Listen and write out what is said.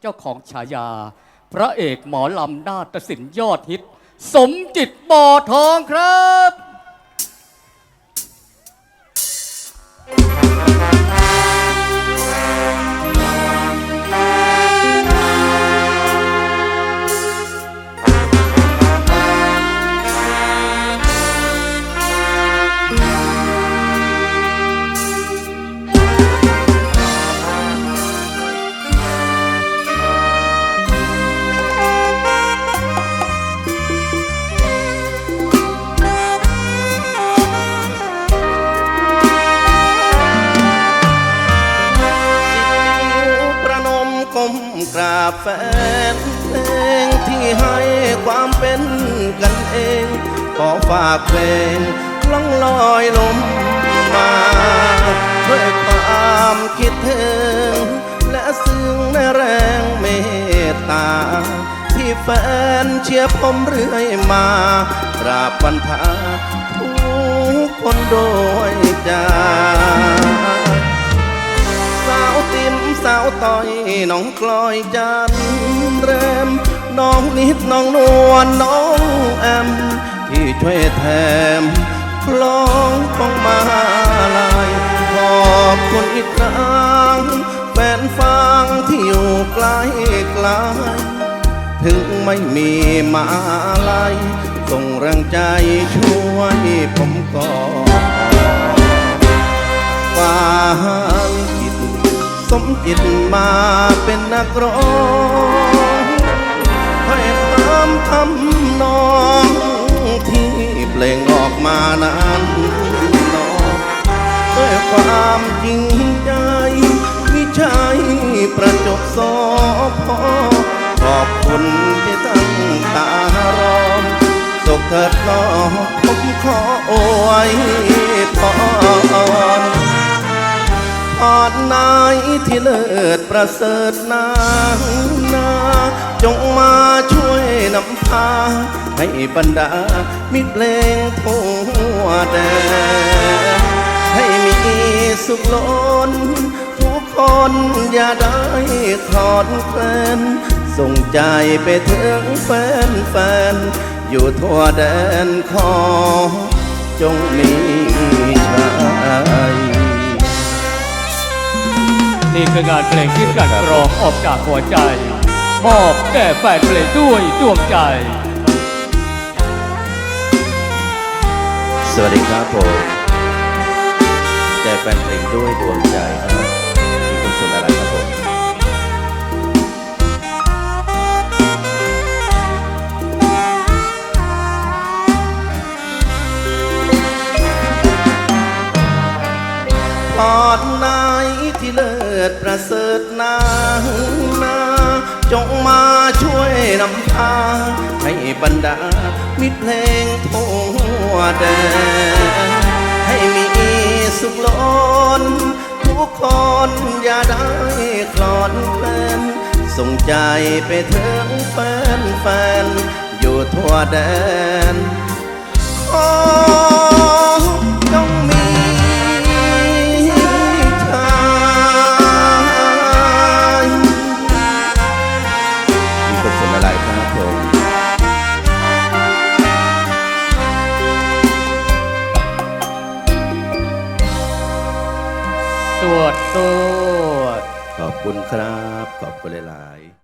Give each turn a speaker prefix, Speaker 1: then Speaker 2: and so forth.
Speaker 1: เจ้าของฉายา พระเอกหมอลำนาฏศิลป์ยอดฮิต สมจิตบ่อทองครับ
Speaker 2: กราบแฟนเพลงที่ให้ความเป็นกันเอง ขอฝากเพลงล่องลอยลมมา ด้วยความคิดถึง และซึ้งในแรงเมตตา ที่แฟนเชียร์ผมเรื่อยมา กราบวันพาทุกคนโดย น้องกลอยจันเรม น้องนิดน้องนวลน้องแอม ที่ช่วยแถมคล้องของมาลายขอบคุณอีกครั้งแฟนฟังที่อยู่ไกลไกลถึงไม่มีมาลายส่งแรงใจช่วยผมก่อนความคิด สมจิตมาเป็นนักร้องให้คำทำนองที่เพลงออกมานั้นนองด้วยความจริงใจมิใช่ประจบสอพอขอบคุณที่ตั้งตารอมสุขเถิดน้องผมขอโอวยพรพอดนา ยที่เลิศประเสริฐนางนา จงมาช่วยนำพา ให้บรรดามิตรเพลงทั่วแดนให้มีสุขล้นทุกคนอย่าได้คลอนแคลนส่งใจไปถึงแฟนแฟนๆอยู่ทั่วแดนขอจงมี
Speaker 1: นี่คืองานเพลงที่กันกรองออกจากหัวใจ มอบแก่แฟนเพลงด้วยดวงใจ
Speaker 2: สวัสดีครับผมแด่แฟนเพลงด้วยดวงใจครับมีคุณสุนอะไรครับผมอดนา ยที่เลิศประเสริฐนางนาจงมาช่วยนำพาให้บรรดา มิตรเพลงทั่วแดนให้มีสุขล้นทุกคนอย่าได้คลอนแคลนส่งใจไปถึงแฟนแฟนอยู่ทั่วแดนขอ ส
Speaker 1: ดสด
Speaker 2: ขอบคุณครับ ขอบคุณหลาย ๆ